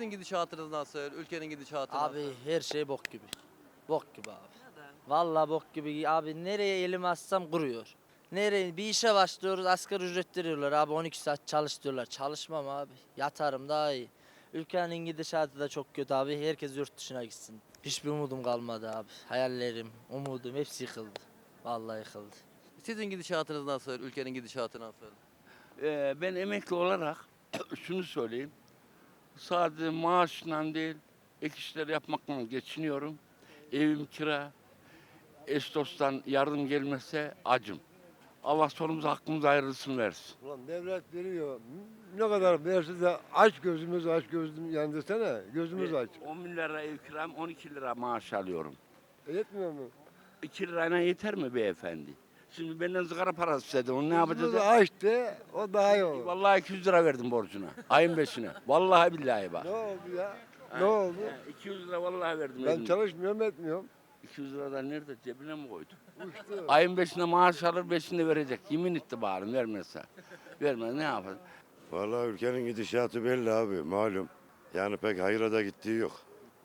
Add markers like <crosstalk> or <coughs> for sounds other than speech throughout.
Sizin gidişatınız nasıl? Ülkenin gidişatı Abi nasıl? her şey bok gibi. Bok gibi abi. Vallahi bok gibi. Abi nereye elimi assam kuruyor. Nereye bir işe başlıyoruz asgari ücret veriyorlar abi 12 saat çalış diyorlar. Çalışmam abi. Yatarım daha iyi. Ülkenin gidişatı da çok kötü abi. Herkes yurt dışına gitsin. Hiçbir umudum kalmadı abi. Hayallerim, umudum hepsi yıkıldı. Vallahi yıkıldı. Sizin gidişatınız nasıl? Ülkenin gidişatı nasıl? Ee, ben emekli olarak <coughs> şunu söyleyeyim. Sadece maaşla değil, ek işler yapmakla geçiniyorum. Evim kira. Estos'tan yardım gelmese acım. Allah sonumuza hakkımızı hayırlısını versin. Ulan devlet veriyor. Ne kadar verse de aç gözümüz aç gözüm yani desene. Gözümüz aç. 10 bin lira ev kiram, 12 lira maaş alıyorum. E, yetmiyor mu? 2 lirayla yeter mi beyefendi? Şimdi benden sigara parası istedi. Onu ne yapacağız? Gözümüz aç de o daha iyi olur. Vallahi 200 lira verdim borcuna. Ayın beşine. Vallahi billahi bak. Ne oldu ya? Ne oldu? He, 200 lira vallahi verdim. Ben elimde. çalışmıyorum etmiyorum. 200 liradan nerede? Cebine mi koydu? Uçtu. Ayın beşinde maaş alır, beşinde verecek. Yemin etti bari vermezse. Vermez ne yapar? Vallahi ülkenin gidişatı belli abi malum. Yani pek hayra da gittiği yok.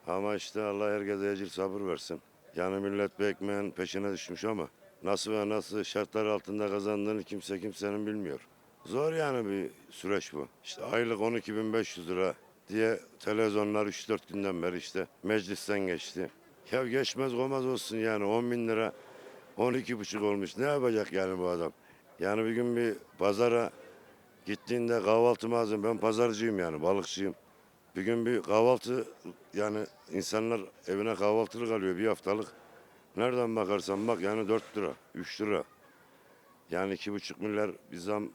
Ama işte Allah herkese ecil sabır versin. Yani millet bir ekmeğin peşine düşmüş ama nasıl ve nasıl şartlar altında kazandığını kimse kimsenin bilmiyor. Zor yani bir süreç bu. İşte aylık 12.500 lira diye televizyonlar 3-4 günden beri işte meclisten geçti. Ya geçmez olmaz olsun yani 10 bin lira 12,5 olmuş. Ne yapacak yani bu adam? Yani bir gün bir pazara Gittiğinde kahvaltı malzeme ben pazarcıyım yani balıkçıyım. Bir gün bir kahvaltı yani insanlar evine kahvaltılık alıyor bir haftalık. Nereden bakarsan bak yani 4 lira, 3 lira. Yani iki buçuk milyar bir zam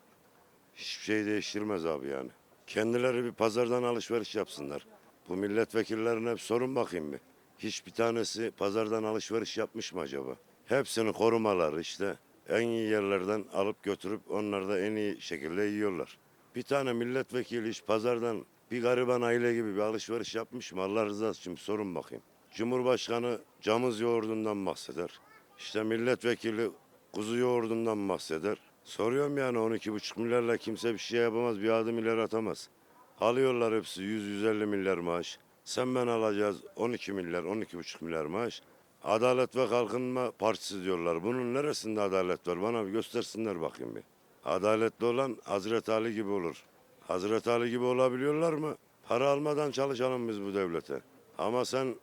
hiçbir şey değiştirmez abi yani. Kendileri bir pazardan alışveriş yapsınlar. Bu milletvekillerine hep sorun bakayım bir. Hiçbir tanesi pazardan alışveriş yapmış mı acaba? Hepsini korumaları işte en iyi yerlerden alıp götürüp onlar da en iyi şekilde yiyorlar. Bir tane milletvekili hiç pazardan bir gariban aile gibi bir alışveriş yapmış mı? Allah rızası için bir sorun bakayım. Cumhurbaşkanı camız yoğurdundan bahseder. İşte milletvekili kuzu yoğurdundan bahseder. Soruyorum yani 12,5 milyarla kimse bir şey yapamaz, bir adım ileri atamaz. Alıyorlar hepsi 100-150 milyar maaş. Sen ben alacağız 12 milyar, 12,5 milyar maaş. Adalet ve Kalkınma Partisi diyorlar. Bunun neresinde adalet var? Bana bir göstersinler bakayım bir. Adaletli olan Hazreti Ali gibi olur. Hazreti Ali gibi olabiliyorlar mı? Para almadan çalışalım biz bu devlete. Ama sen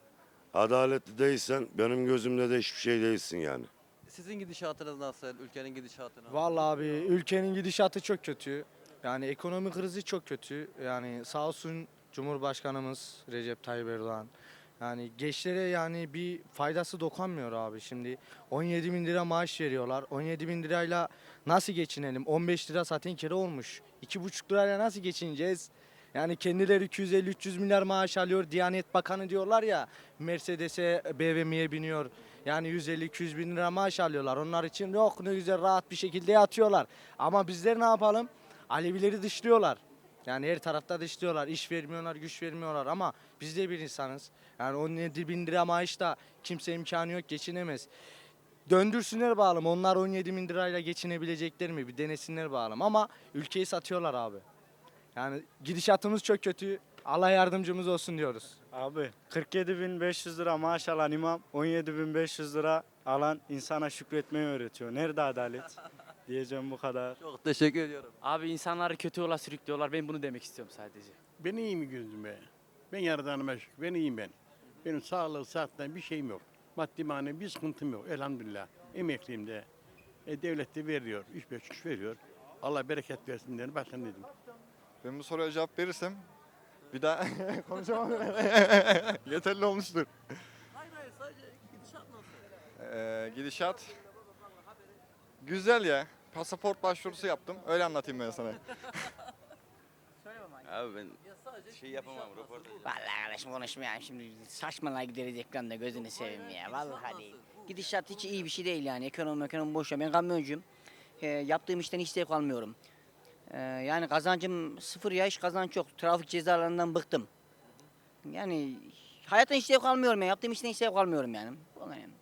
adaletli değilsen benim gözümde de hiçbir şey değilsin yani. Sizin gidişatınız nasıl? Ülkenin gidişatı nasıl? Vallahi abi ülkenin gidişatı çok kötü. Yani ekonomi krizi çok kötü. Yani sağ olsun Cumhurbaşkanımız Recep Tayyip Erdoğan. Yani gençlere yani bir faydası dokunmuyor abi şimdi. 17 bin lira maaş veriyorlar. 17 bin lirayla nasıl geçinelim? 15 lira zaten kira olmuş. 2,5 lirayla nasıl geçineceğiz? Yani kendileri 250-300 milyar maaş alıyor. Diyanet Bakanı diyorlar ya Mercedes'e BMW'ye biniyor. Yani 150-200 bin lira maaş alıyorlar. Onlar için yok ne güzel rahat bir şekilde yatıyorlar. Ama bizler ne yapalım? Alevileri dışlıyorlar. Yani her tarafta dışlıyorlar. İş vermiyorlar, güç vermiyorlar ama biz de bir insanız. Yani 17 bin lira maaşta kimse imkanı yok, geçinemez. Döndürsünler bağlım. Onlar 17 bin lirayla geçinebilecekler mi? Bir denesinler bağlım. Ama ülkeyi satıyorlar abi. Yani gidişatımız çok kötü. Allah yardımcımız olsun diyoruz. Abi 47.500 lira maaş alan imam 17.500 lira alan insana şükretmeyi öğretiyor. Nerede adalet? <laughs> Diyeceğim bu kadar. Çok teşekkür ediyorum. Abi insanları kötü yola sürüklüyorlar. Ben bunu demek istiyorum sadece. Ben iyiyim gözüm be. Ben yaradanıma şükür. Ben iyiyim ben. Benim sağlık, saatten bir şeyim yok. Maddi manevi bir sıkıntım yok elhamdülillah. Emekliyim de. E, devlet de veriyor. 3-5 kuruş veriyor. Allah bereket versin diye başka ne diyeyim. Ben bu soruya cevap verirsem bir daha <laughs> konuşamam. <laughs> Yeterli olmuştur. Hayır hayır sadece gidişat nasıl? Ee, gidişat güzel ya. Pasaport başvurusu yaptım. Öyle anlatayım ben sana. <laughs> Abi ben Ya sadece şey yapamam röportaj. Vallahi kardeşim konuşmayayım şimdi saçmalığa gideriz ekranda gözünü seveyim ya vallahi değil. Gidişat hiç iyi bir şey değil yani ekonomi ekonomi boş ver. Ben kamyoncuyum. Ee, yaptığım işten hiç zevk almıyorum. Ee, yani kazancım sıfır ya iş kazanç yok. Trafik cezalarından bıktım. Yani hayattan hiç zevk almıyorum ya. Yaptığım işten hiç zevk almıyorum yani. Vallahi yani.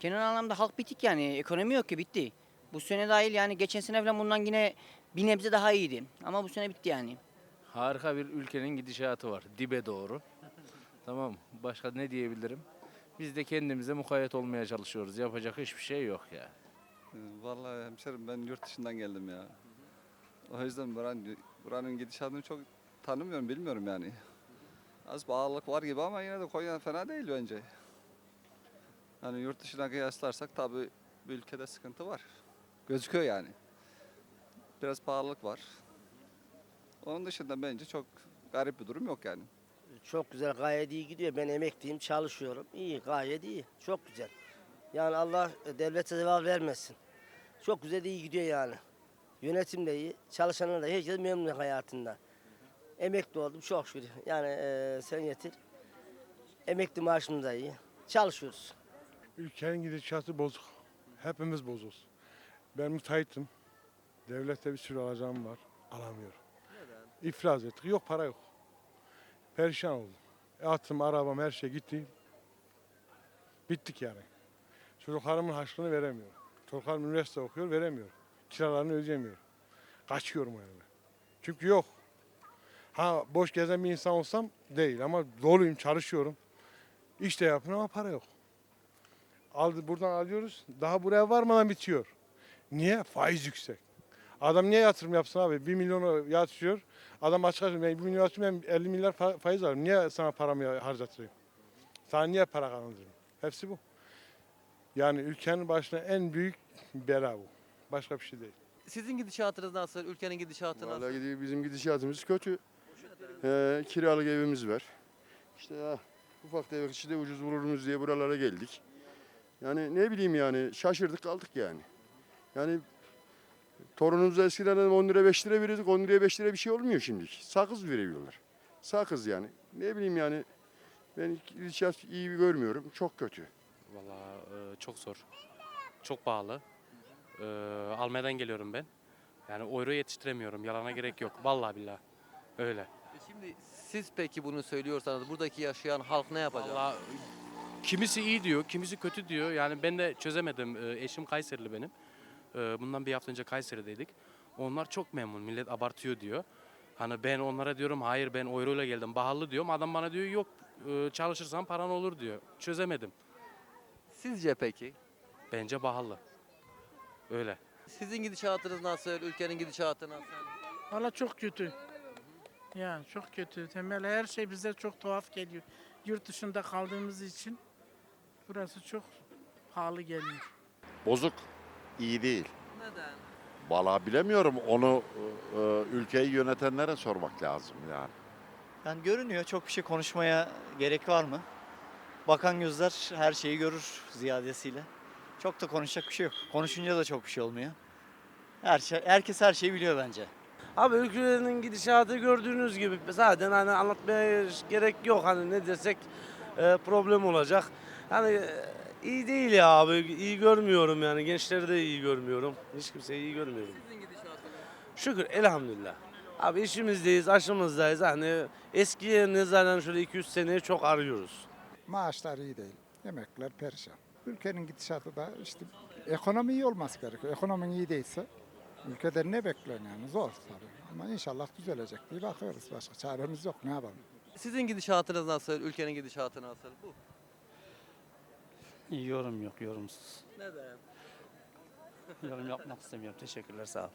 Genel anlamda halk bitik yani. Ekonomi yok ki bitti. Bu sene dahil yani geçen sene falan bundan yine bir nebze daha iyiydi. Ama bu sene bitti yani. Harika bir ülkenin gidişatı var. Dibe doğru. <laughs> tamam? Başka ne diyebilirim? Biz de kendimize mukayyet olmaya çalışıyoruz. Yapacak hiçbir şey yok ya. Vallahi hemşerim ben yurt dışından geldim ya. O yüzden buranın, buranın gidişatını çok tanımıyorum, bilmiyorum yani. Az bağlılık var gibi ama yine de Konya fena değil bence. Yani yurt dışına kıyaslarsak tabii bir ülkede sıkıntı var. Gözüküyor yani. Biraz pahalılık var. Onun dışında bence çok garip bir durum yok yani. Çok güzel, gayet iyi gidiyor. Ben emekliyim, çalışıyorum. İyi, gayet iyi. Çok güzel. Yani Allah devlete zeval vermesin. Çok güzel, iyi gidiyor yani. Yönetim de iyi, çalışanlar da herkes memnun hayatında. Emekli oldum çok şükür. Yani e, sen yeter. Emekli maaşım da iyi. Çalışıyoruz. Ülkenin gidişatı bozuk. Hepimiz bozuz. Ben müteahhitim. Devlette bir sürü alacağım var. Alamıyorum. Neden? İflas ettik. Yok para yok. Perişan oldum. E, Atım, arabam her şey gitti. Bittik yani. Çocuklarımın harçlığını veremiyorum. Çocuklarım üniversite okuyor, veremiyorum. Kiralarını ödeyemiyorum. Kaçıyorum evime. Çünkü yok. Ha boş gezen bir insan olsam değil ama doluyum, çalışıyorum. İş de yapıyorum ama para yok. Aldı, buradan alıyoruz. Daha buraya varmadan bitiyor. Niye? Faiz yüksek. Adam niye yatırım yapsın abi? 1 milyonu yatırıyor. Adam açık açık ben 1 milyon yatırıyorum ben 50 milyar fa- faiz alıyorum. Niye sana paramı harcatayım? Sana niye para kazandırayım? Hepsi bu. Yani ülkenin başına en büyük bela bu. Başka bir şey değil. Sizin gidişatınız nasıl? Ülkenin gidişatı nasıl? Vallahi gidi- bizim gidişatımız kötü. Ee, kiralık evimiz var. İşte ha, ufak tefek işi de ucuz buluruz diye buralara geldik. Yani ne bileyim yani şaşırdık kaldık yani. Yani torununuza eskiden 10 lira 5 lira verirdik 10 liraya 5 lira bir şey olmuyor şimdi. Sakız veriyorlar. Sakız yani. Ne bileyim yani ben gidişat iyi görmüyorum. Çok kötü. Vallahi e, çok zor. Çok pahalı. E, Almanya'dan geliyorum ben. Yani euro yetiştiremiyorum. Yalana gerek yok. Vallahi billahi. Öyle. E Şimdi siz peki bunu söylüyorsanız buradaki yaşayan halk ne yapacak? Vallahi kimisi iyi diyor, kimisi kötü diyor. Yani ben de çözemedim. E, Eşim Kayserili benim. E, Bundan bir hafta önce Kayseri'deydik. Onlar çok memnun. Millet abartıyor diyor. Hani ben onlara diyorum hayır ben euro ile geldim. Pahalı diyorum. Adam bana diyor yok e, çalışırsan paran olur diyor. Çözemedim. Sizce peki? Bence pahalı. Öyle. Sizin gidişatınız nasıl? Ülkenin gidişatı nasıl? Valla çok kötü. Ya çok kötü. Temel her şey bize çok tuhaf geliyor. Yurt dışında kaldığımız için burası çok pahalı geliyor. Bozuk. iyi değil. Neden? Vallahi bilemiyorum onu e, ülkeyi yönetenlere sormak lazım yani. Yani görünüyor. Çok bir şey konuşmaya gerek var mı? Bakan gözler her şeyi görür ziyadesiyle. Çok da konuşacak bir şey yok. Konuşunca da çok bir şey olmuyor. Her şey, herkes her şeyi biliyor bence. Abi ülkenin gidişatı gördüğünüz gibi zaten hani anlatmaya gerek yok. Hani ne desek e, problem olacak. Hani e, iyi değil ya abi. iyi görmüyorum yani. Gençleri de iyi görmüyorum. Hiç kimseyi iyi görmüyorum. Sizin gidişatınız? Şükür elhamdülillah. Abi işimizdeyiz, aşımızdayız. Hani eski yerini zaten şöyle 200 seneyi çok arıyoruz. Maaşlar iyi değil. Emekliler perişan. Ülkenin gidişatı da işte ekonomi iyi olması gerekiyor. Ekonomi iyi değilse ülkede ne bekliyor yani zor tabii. Ama inşallah düzelecek diye bakıyoruz. Başka çaremiz yok ne yapalım. Sizin gidişatınız nasıl? Ülkenin gidişatı nasıl? Bu. Yorum yok, yorumsuz. Neden? Yorum yapmak istemiyorum. Teşekkürler, sağ ol.